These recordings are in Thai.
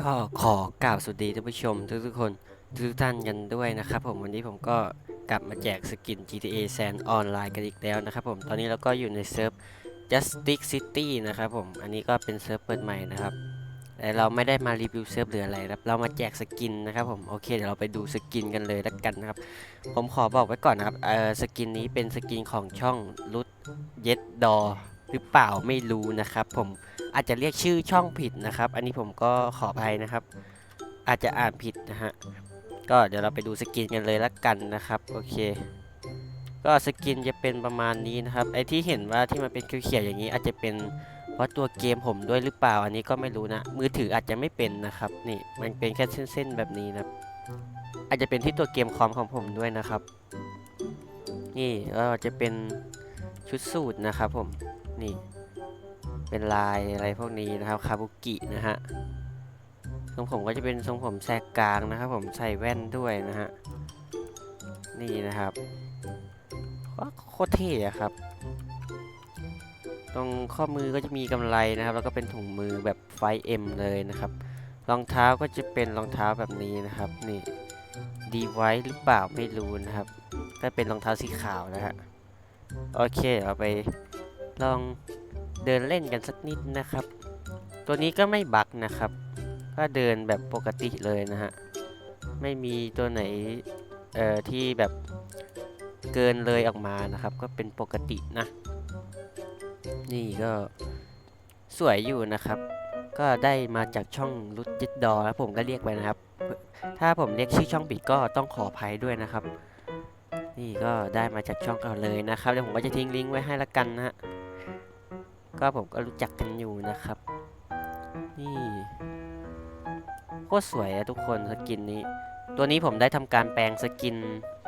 ก็ขอกล่าวสวัสดีท่านผู้ชมทุกๆคนทุกท่านกันด้วยนะครับผมวันนี้ผมก็กลับมาแจกสกิน GTA San ออนไลน์กันอีกแล้วนะครับผมตอนนี้เราก็อยู่ในเซิร์ฟ Justice City นะครับผมอันนี้ก็เป็นเซิร์ฟเปิดใหม่นะครับแต่เราไม่ได้มารีวิวเซิร์ฟหรืออะไรครับเรามาแจกสกินนะครับผมโอเคเดี๋ยวเราไปดูสกินกันเลยแล้วกันนะครับผมขอบอกไว้ก่อนนะครับเออสกินนี้เป็นสกินของช่องรุดเย็ดดอหรือเปล่าไม่รู้นะครับผม อาจจะเรียกชื่อช่องผิดนะครับ อันนี้ผมก็ขออภัยนะครับ อาจจะอ่านผิดนะฮะก็เดี๋ยวเราไปดูสกินกันเลยละกันนะครับโอเค ก็สกินจะเป็นประมาณนี้นะครับไอที่เห็นว่าที่มันเป็นเขียวๆอย่างนี้ อาจจะเป็นเพราะตัวเกมผมด้วยหรือเปล่าอันนี้ก็ไม่รู้นะ มือถืออาจจะไม่เป็นนะครับ นี่มันเป็นแค่เส้นๆแบบนี้นะอาจจะเป็นที่ตัวเกมคอมของผมด้วยนะครับ นี่ก็จะเป็นชุดสูตรนะครับผมนี่ เป็นลายอะไรพวกนี้นะครับคาบุกินะฮะทรงผมก็จะเป็นทรงผมแสกกลางนะครับ ผมใส่แว่นด้วยนะฮะนี่นะครับโคตรเท่อะครับ ตรงข้อมือก็จะมีกำไลนะครับ แล้วก็เป็นถุงมือแบบไฟเอ็มเลยนะครับรองเท้าก็จะเป็นรองเท้าแบบนี้นะครับ นี่ดีไว้หรือเปล่าไม่รู้นะครับ ก็เป็นรองเท้าสีขาวนะฮะโอเค เอาไปลอง เดินเล่นกันสักนิดนะครับ ตัวนี้ก็ไม่บักนะครับ ก็เดินแบบปกติเลยนะฮะ ไม่มีตัวไหนเอ่อที่แบบเกินเลยออกมานะครับ ก็เป็นปกตินะ นี่ก็สวยอยู่นะครับ ก็ได้มาจากช่องรุดจิตดอแล้วผมก็เรียกไปนะครับ ถ้าผมเรียกชื่อช่องผิดก็ต้องขออภัยด้วยนะครับ นี่ก็ได้มาจากช่องเขาเลยนะครับเดี๋ยวผมก็จะทิ้งลิงก์ไว้ให้ละกันนะฮะ ก็ผมก็รู้จักกันอยู่นะครับ นี่โคตรสวยอะทุกคนสกินนี้ ตัวนี้ผมได้ทำการแปลงสกิน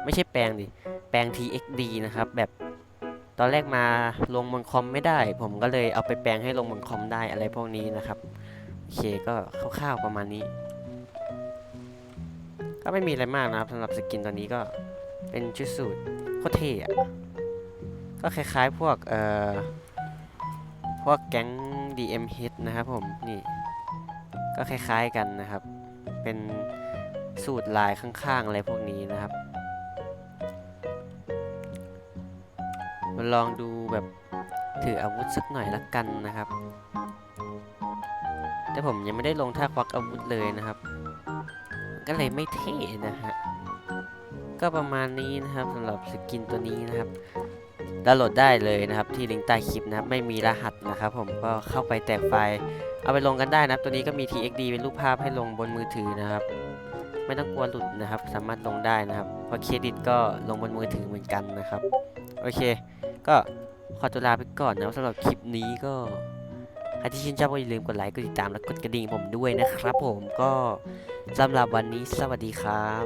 ไม่ใช่แปลงดิ แปลง TXD นะครับ แบบตอนแรกมาลงบนคอมไม่ได้ ผมก็เลยเอาไปแปลงให้ลงบนคอมได้อะไรพวกนี้นะครับโอเคก็คร่าวๆประมาณนี้ ก็ไม่มีอะไรมากนะครับสำหรับสกินตัวนี้ก็เป็นชุดสูตรโคตรเท่อะก็คล้ายๆพวกเอ่อ วกแก๊ง DM hit นะครับผมนี่ก็คล้ายๆกันนะครับ เป็นสูตรลายข้างๆอะไรพวกนี้นะครับมาลองดูแบบถืออาวุธสักหน่อยละกันนะครับ แต่ผมยังไม่ได้ลงท่าควักอาวุธเลยนะครับ ก็เลยไม่เท่นะฮะก็ประมาณนี้นะครับสำหรับสกินตัวนี้นะครับ ดาวน์โหลดได้เลยนะครับ ที่ลิงก์ใต้คลิปนะครับไม่มีรหัสนะครับ ผมก็เข้าไปแตกไฟล์ เอาไปลงกันได้นะครับ ตัวนี้ก็มี TXD เป็นรูปภาพให้ลงบนมือถือนะครับ ไม่ต้องกลัวหลุดนะครับ สามารถลงได้นะครับเพราะเครดิตก็ลงบนมือถือเหมือนกันนะครับ โอเค ก็ขอตัวลาไปก่อนนะครับสำหรับคลิปนี้ก็ใครที่ชื่นชอบก็อย่าลืมกดไลค์กดติดตามและกดกระดิ่งผมด้วยนะครับ ผมก็สำหรับวันนี้สวัสดีครับ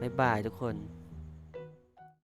บ๊ายบายทุกคน